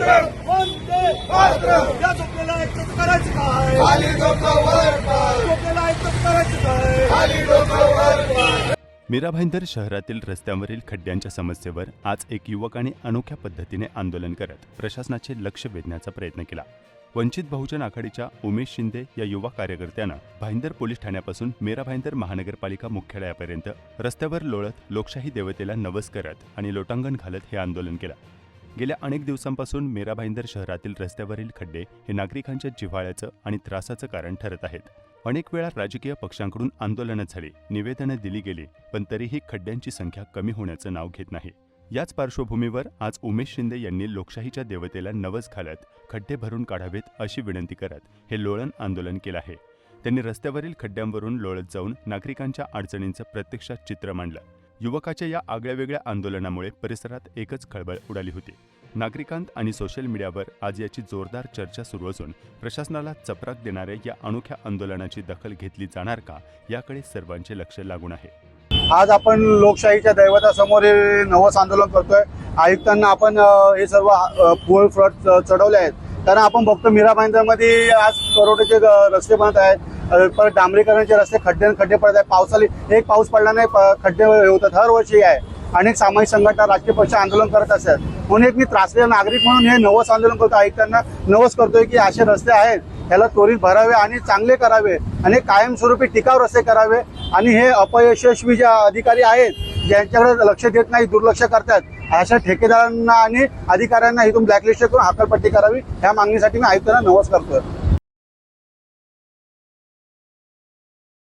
वंदे मातरम या झोपलेला ऐकत करायचं काय खाली डोकं वर कर झोपलेला ऐकत करायचं काय खाली डोकं वर कर मीरा भाईंदर शहरातील रस्त्यांवरील खड्ड्यांच्या समस्येवर आज एक युवकाने अनोख्या पद्धतीने आंदोलन करत प्रशासनाचे लक्ष वेधण्याचा प्रयत्न केला. वंचित बहुजन आघाडीच्या उमेश शिंदे या युवा कार्यकर्त्यानं भाईंदर पोलीस ठाण्यापासून मीरा भाईंदर महानगरपालिका मुख्यालयापर्यंत रस्त्यावर लोळत लोकशाही देवतेला नवस करत आणि लोटांगण घालत हे आंदोलन केलं. गेल्या अनेक दिवसांपासून मेरा भाईंदर शहरातील रस्त्यावरील खड्डे हे नागरिकांच्या जिव्हाळ्याचं आणि त्रासाचं कारण ठरत आहेत. अनेक वेळा राजकीय पक्षांकडून आंदोलनं झाली निवेदनं दिली गेली पण तरीही खड्ड्यांची संख्या कमी होण्याचं नाव घेत नाही. याच पार्श्वभूमीवर आज उमेश शिंदे यांनी लोकशाहीच्या देवतेला नवस घालत खड्डे भरून काढावेत अशी विनंती करत हे लोळण आंदोलन केलं आहे. त्यांनी रस्त्यावरील खड्ड्यांवरून लोळत जाऊन नागरिकांच्या अडचणींचं प्रत्यक्षात चित्र मांडलं. युवकाच्या या आगळ्यावेगळ्या आंदोलनामुळे परिसरात एकच खळबळ उडाली होती. नागरिकांत आणि सोशल मीडियावर आज याची जोरदार चर्चा सुरू असून प्रशासनाला चपराक देणाऱ्या या अनोख्या आंदोलनाची दखल घेतली जाणार का याकडे सर्वांचे लक्ष लागून आहे. आज आपण लोकशाहीच्या दैवतासमोर हे नवस आंदोलन करतोय. आयुक्तांना आपण हे सर्व अ, पोल च- चढवले आहेत. कारण आपण बघतो मीरा मध्ये आज करोडचे रस्ते बनत आहेत. परत डांबरीकरणाचे रस्ते खड्डे आणि खड्डे पडत आहे पावसाळी एक पाऊस पडला नाही प- खड्डे होतात. हर वर्षी आहे. अनेक सामाजिक संघटना राजकीय पक्ष आंदोलन करत असतात. म्हणून एक मी त्रासलेला नागरिक म्हणून हे नवस आंदोलन करतो. ऐकताना नवस करतोय की असे रस्ते आहेत. ह्याला त्वरित भरावे आणि चांगले करावे आणि कायमस्वरूपी टिकाव रस्ते करावे आणि हे अपयशस्वी ज्या अधिकारी आहेत ज्यांच्याकडे लक्ष देत नाही दुर्लक्ष करतात अशा ठेकेदारांना आणि अधिकाऱ्यांना इथून ब्लॅकलिस्ट करून हाकलपट्टी करावी. ह्या मागणीसाठी मी आयुक्तांना नवस करतोय.